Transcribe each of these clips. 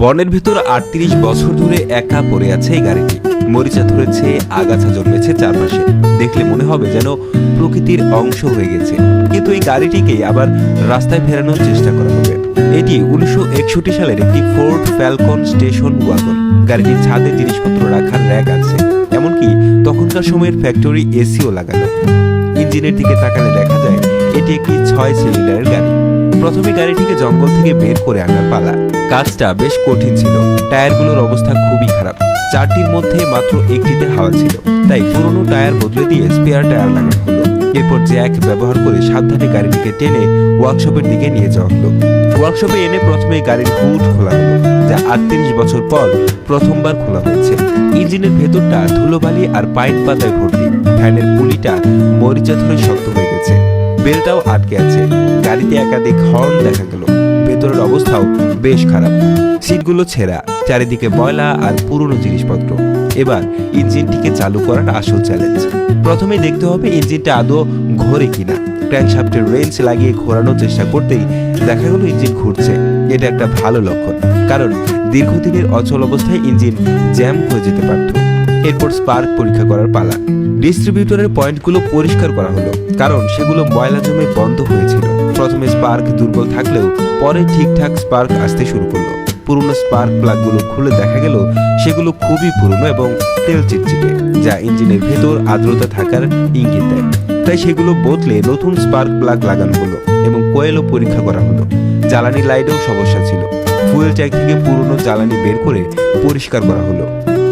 বনের ভেতর আটত্রিশ বছর ধরে একা পড়ে আছে এই গাড়িটি। মরিচা ধরেছে, আগাছা জন্মেছে চারপাশে। দেখলে মনে হবে যেন প্রকৃতির অংশ হয়ে গেছে। কিন্তু এই গাড়িটিকে আবার রাস্তায় ফেরানোর চেষ্টা করা হবে। এটি উনিশশো একষট্টি সালের একটি ফোর্ড ফ্যালকন স্টেশন ওয়াগন। গাড়িটির ছাদে জিনিসপত্র রাখার র্যাক আছে। এমনকি তখনকার সময়ের ফ্যাক্টরি এসিও লাগানো। ইঞ্জিনের দিকে তাকালে দেখা যায়, এটি একটি ছয় সিলিন্ডারের গাড়ি। প্রথমে গাড়িটিকে জঙ্গল থেকে বের করে আনার পালা। কাজটা বেশ কঠিন ছিল। টায়ারগুলোর অবস্থা খুবই খারাপ। চারটির মধ্যে মাত্র একটিতে হাওয়া ছিল। তাই পুরনো টায়ার বদলে দিয়ে স্পেয়ার টায়ার লাগানো হলো। এরপর জ্যাক ব্যবহার করে সাবধানে গাড়িটিকে টেনে ওয়ার্কশপের দিকে নিয়ে যাওয়া হলো। ওয়ার্কশপে এনে প্রথমে গাড়ির হুড খোলা হলো, যা আটত্রিশ বছর পর প্রথমবার খোলা হয়েছে। ইঞ্জিনের ভেতরটা ধুলোবালি আর পাইপ পাতায় ভর্তি। ফ্যানের পুলিটা মরিচা ধরে শক্ত হয়ে গেছে। বেলটাও আটকে আছে। গাড়িতে একাধিক হর্ন দেখা গেল। ভেতরের অবস্থাও বেশ খারাপ। সিটগুলো ছেঁড়া, চারিদিকে ময়লা আর পুরনো জিনিসপত্র। এবার ইঞ্জিনটিকে চালু করার আসল চ্যালেঞ্জ প্রথমে দেখতে হবে ইঞ্জিনটা আদৌ ঘোরে কিনা। ক্র্যাঙ্কশাফটের রেঞ্জ লাগিয়ে ঘোরানোর চেষ্টা করতেই দেখা গেল ইঞ্জিন ঘুরছে এটা একটা ভালো লক্ষণ। কারণ দীর্ঘদিনের অচল অবস্থায় ইঞ্জিন জ্যাম হয়ে যেতে পারত। এরপর স্পার্ক পরীক্ষা করার পালা। ডিস্ট্রিবিউটরের পয়েন্টগুলো পরিষ্কার করা হলো, কারণ সেগুলো ময়লা জমে বন্ধ হয়েছিল। প্রথমে স্পার্ক দুর্বল থাকলেও পরে ঠিকঠাক স্পার্ক আসতে শুরু করল। পুরনো স্পার্ক প্লাগগুলো খুলে দেখা গেল, সেগুলো খুবই পুরনো এবং তেল চিটচিটে যা ইঞ্জিনের ভেতর আর্দ্রতা থাকার ইঙ্গিত দেয়। তাই সেগুলো বদলে নতুন স্পার্ক প্লাগ লাগানো হলো এবং কোয়েলও পরীক্ষা করা হলো। জ্বালানি লাইটেও সমস্যা ছিল। ফুয়েল ট্যাঙ্ক থেকে পুরনো জ্বালানি বের করে পরিষ্কার করা হলো।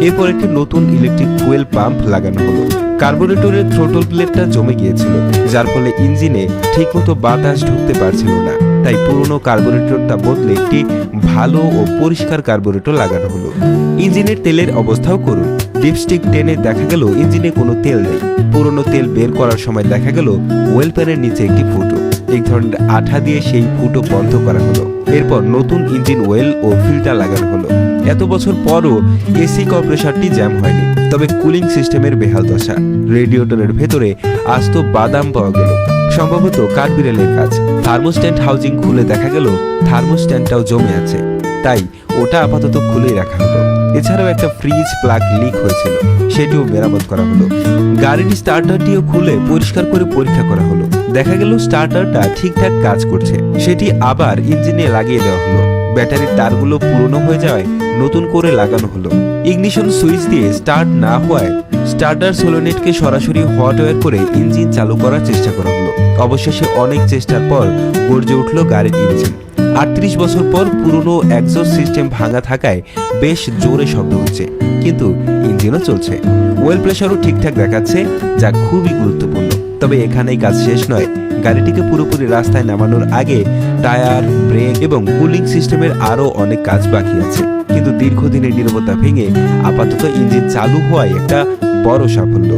এরপর একটি নতুন ইলেকট্রিক ফুয়েল পাম্প লাগানো হলো। কার্বোরেটরের থ্রোটল প্লেটটা জমে গিয়েছিল, যার ফলে ইঞ্জিনে ঠিকমতো বাতাস ঢুকতে পারছিল না। তাই পুরনো কার্বোরেটরটা বদলে একটি ভালো ও পরিষ্কার কার্বোরেটর লাগানো হলো। ইঞ্জিনের তেলের অবস্থাও করুন। ডিপস্টিক টেনে দেখা গেল, ইঞ্জিনে কোনো তেল নেই। পুরনো তেল বের করার সময় দেখা গেল ওয়েল প্যানের নিচে একটি ফুটো। এই ধরনের আঠা দিয়ে সেই ফুটো বন্ধ করা হলো। এরপর নতুন ইঞ্জিন ওয়েল ও ফিল্টার লাগানো হলো। এত বছর পরও এসি কম্প্রেসারটি জ্যাম হয়নি, তবে কুলিং সিস্টেমের বেহাল দশা। রেডিয়েটরের ভেতরে আস্ত বাদাম পাওয়া গেল। সম্ভবত কাঠবিড়ালের কাজ। থার্মোস্ট্যান্ড হাউজিং খুলে দেখা গেল, থার্মোস্ট্যান্ডটাও জমে আছে। তাই ওটা আপাতত খুলেই রাখা হলো। এছাড়াও একটা ফ্রিজ প্লাগ লিক হয়েছিল, সেটিও মেরামত করা হলো। গাড়ির স্টার্টারটিও খুলে পরিষ্কার করে পরীক্ষা করা হলো। দেখা গেল স্টার্টারটা ঠিকঠাক কাজ করছে। সেটি আবার ইঞ্জিনে লাগিয়ে দেওয়া হলো। ব্যাটারির তারগুলো পুরনো হয়ে যাওয়ায় নতুন করে লাগানো হলো। ইগনিশন সুইচ দিয়ে স্টার্ট না হওয়ায় স্টার্টার সোলোনেটকে সরাসরি হট ওয়্যার করে ইঞ্জিন চালু করার চেষ্টা করা হলো। অবশেষে অনেক চেষ্টার পর গর্জে উঠল গাড়ির ইঞ্জিন আটত্রিশ বছর পর পুরনো একজস্ট সিস্টেম ভাঙা থাকায় বেশ জোরে শব্দ হচ্ছে, কিন্তু ইঞ্জিনও চলছে। ওয়েল প্রেশারও ঠিকঠাক দেখাচ্ছে, যা খুবই গুরুত্বপূর্ণ। তবে এখানেই কাজ শেষ নয়। গাড়িটিকে পুরোপুরি রাস্তায় নামানোর আগে টায়ার, ব্রেক এবং কুলিং সিস্টেমের আরও অনেক কাজ বাকি আছে। কিন্তু দীর্ঘদিনের নিরবতা ভেঙে আপাতত ইঞ্জিন চালু হওয়ায় একটা বড় সাফল্য।